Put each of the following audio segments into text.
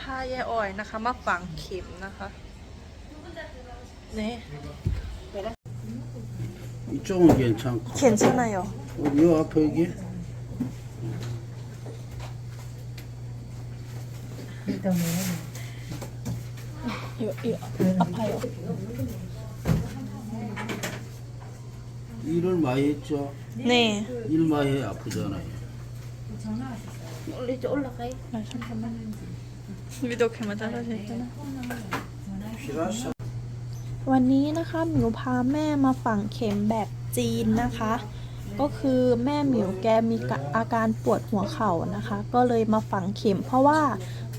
พาแย่อ่อยนะคะ มาฝังเข็มนะคะนี่ 이쪽은 괜찮고 괜찮아요 어, 요 앞에 여기 이거 이거 아파요 일을 많이 했죠 네 일 많이 해 아프잖아요 올리 올라가요. 아, 잠깐만 วิดีโอเคมาตั้งเช้นะวันนี้นะคะหมิวพาแม่มาฝังเข็มแบบจีนนะคะ ก็คือแม่หมิวแกมีอาการปวดหัวเข่านะคะ ก็เลยมาฝังเข็ม เพราะว่า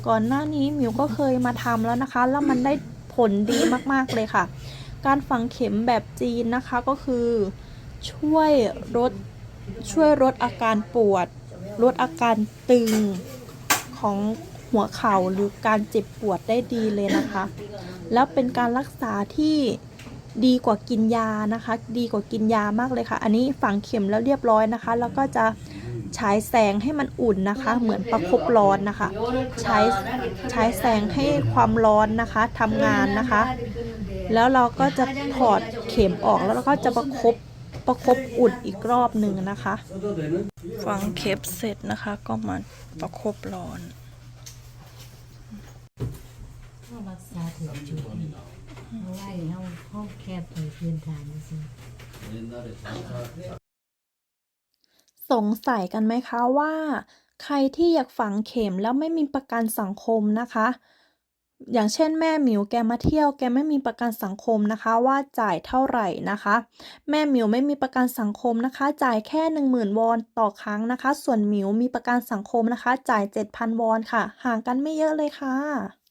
ก่อนหน้านี้หมิวก็เคยมาทำแล้วนะคะ แล้วมันได้ผลดีมากๆเลยค่ะ การฝังเข็มแบบจีนนะคะก็คือช่วยลดช่วยลดอาการปวดลดอาการตึงของ หัวเข่าหรือการเจ็บปวดได้ดีเลยนะคะ แล้วเป็นการรักษาที่ดีกว่ากินยานะคะ ดีกว่ากินยามากเลยค่ะ อันนี้ฝังเข็มแล้วเรียบร้อยนะคะ แล้วก็จะฉายแสงให้มันอุ่นนะคะ เหมือนประคบร้อนนะคะใช้ใช้แสงให้ความร้อนนะคะทำงานนะคะ แล้วเราก็จะถอดเข็มออกแล้วเราก็จะประคบประคบอุ่นอีกรอบหนึ่งนะคะฝังเข็มเสร็จนะคะก็มาประคบร้อนักษาถึงจุดนี้เอวเอาห้องแคบไปพื้นฐานสิสงสัยกันไหมคะว่า ใครที่อยากฝังเข็มแล้วไม่มีประกันสังคมนะคะ อย่างเช่นแม่หมิวแกมาเที่ยวแกไม่มีประกันสังคมนะคะว่าจ่ายเท่าไหร่นะคะ แม่หมิวไม่มีประกันสังคมนะคะ จ่ายแค่หนึ่งหมื่นวอนต่อครั้งนะคะ ส่วนหมิวมีประกันสังคมนะคะ จ่ายเจ็ดพันวอนค่ะ ห่างกันไม่เยอะเลยค่ะ